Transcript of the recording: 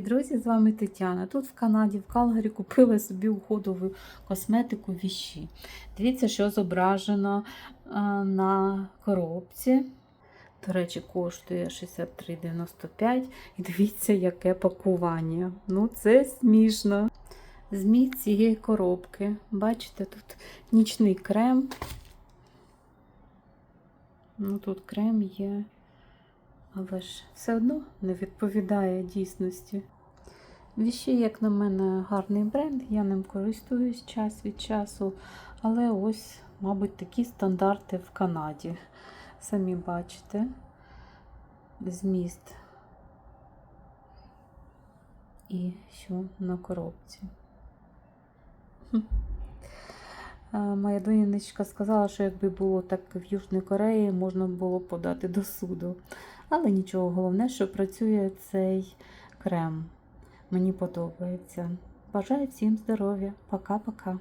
Друзі, з вами Тетяна. Тут в Канаді, в Калгарі, купила собі уходову косметику віші. Дивіться, що зображено е, на коробці. До речі, коштує 63,95. І дивіться, яке пакування. Ну, це смішно. Зміст цієї коробки. Бачите, тут нічний крем. Ну, тут крем є. Але ж все одно не відповідає дійсності. Віші, як на мене, гарний бренд, я ним користуюсь час від часу. Але ось, мабуть, такі стандарти в Канаді. Самі бачите, зміст і що на коробці. А, Моя донечка сказала, що якби було так в Южній Кореї, можна було подати до суду. Але нічого, головне, що працює цей крем. Мені подобається. Бажаю всім здоров'я. Пока-пока.